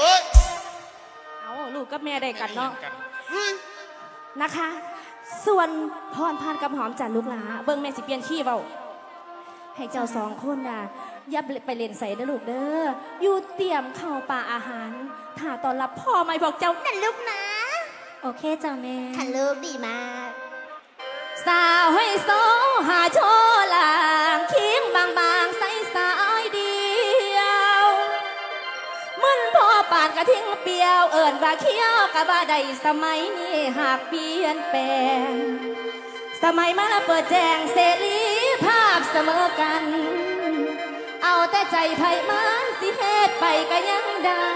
เอ้ยเอาลูกกับแม่ได้กันเนาะเฮ้ยนะคะ ส่วนพรพานกับหอมจันลูกหลาเบิ่งแม่สิเปลี่ยนขี้เบาให้เจ้าสองคนน่ะอย่าไปเล่นใส่นะลูกเด้ออยู่เตรียมข้าวปลาอาหารถ้าตอนรับพ่อไม่บอกเจ้านั่นลูกนะ โอเคจ้าแม่คันเลิฟดีมาก สาวให้โซหาโช ปานกระทิ้งเปรียวเอิญว่าเคี้ยวกะบ่าได้สมัยนี้หากเปลี่ยนแปลง สมัยมาล้วเปิดแจงเสรีภาพเสมอกัน เอาแต่ใจไพ่มันสิเหตุไปก็ยังได้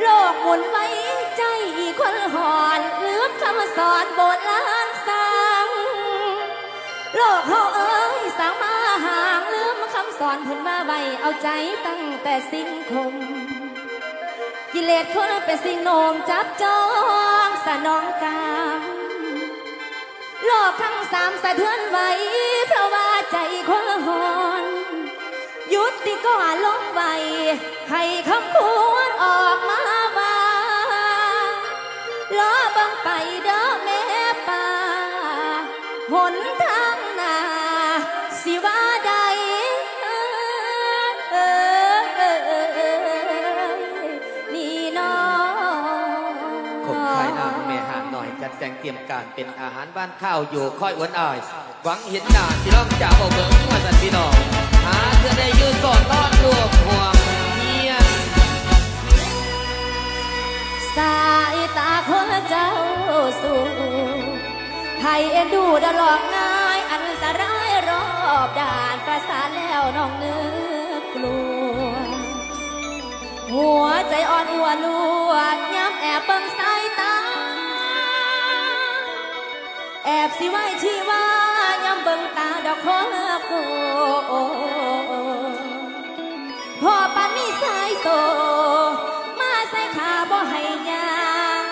โลกหมุนไว้ใจอีกคนหอนลืมคำสอนโบราณสั่งโลกเขาเอ้ยสางมาห่างลืมคำสอนเพิ่นมาไว้เอาใจตั้งแต่สิ้นคม กิเลสคนเป็นสิ่งโนมจับจองสนองกามโลกทั้งสามสะเทือนไหวเพราะว่าใจคนละหอนยุติก็ลงไวให้คำควรออกมาว่าล้อบังไปเด้อ นัดแจงเตรียมการเป็นอาหารบ้านข้าวอยู่ค่อยอ้วนอาย หวังเห็นหน้าสิร้องจ่าเบาเบิ้งมาสันพี่น้องหาเธอได้อยืนสอนรอดรวบห่วงเฮียนสายตาคนเจ้าสูงให้เอ็นดูดลอกง่ายอันตรายรอบด่านประสานแล้วน้องนึกกลัว หัวใจอ่อนอัวลวดย้ำแอบเบิ่งสา แอบสิไว้ที่ว่าย้ำเบิ่งตาดอกคอโกพอปานมีสายโซมาใส่ขาบ่ให้ยาง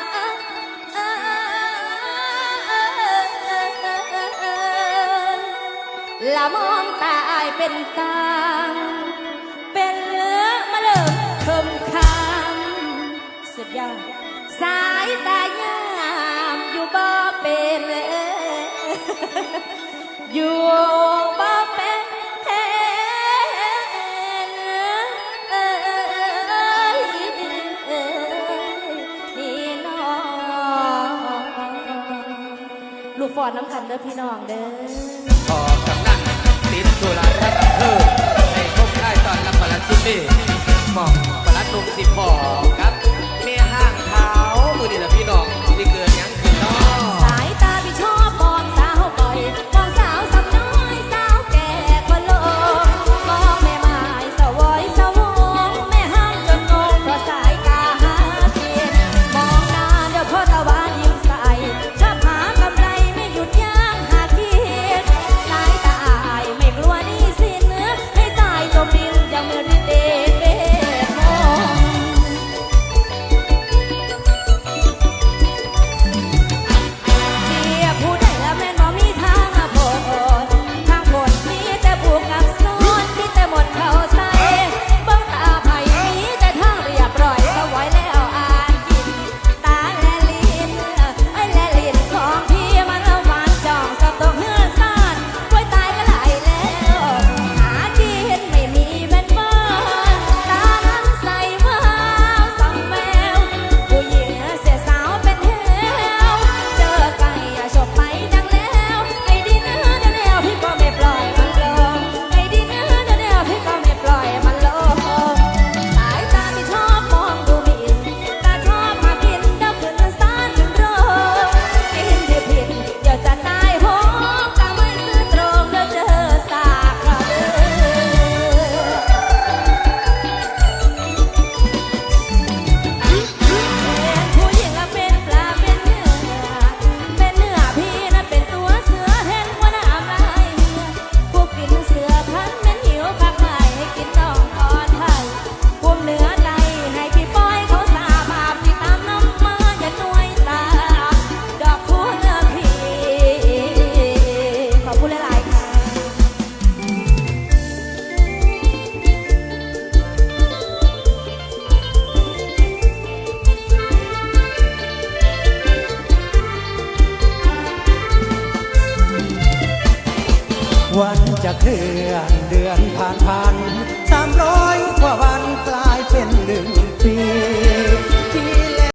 ละมองตาอายเป็นตาเป็นเลือมาเลิกคมคำสุดยอด อยู่บ่เป็นนี่น้องลูกฟอดน้ำกันเด้อพี่น้องเด้อพอกำนันติดตุลาทั้งอำเภอให้คมค่ายตอนรับประหลัดจุดนี้หมอกประหลัดนุ่มสิพอ วันจะเคลื่อนเดือนผ่านพันสามร้อยกว่าวันกลายเป็นหนึ่งปี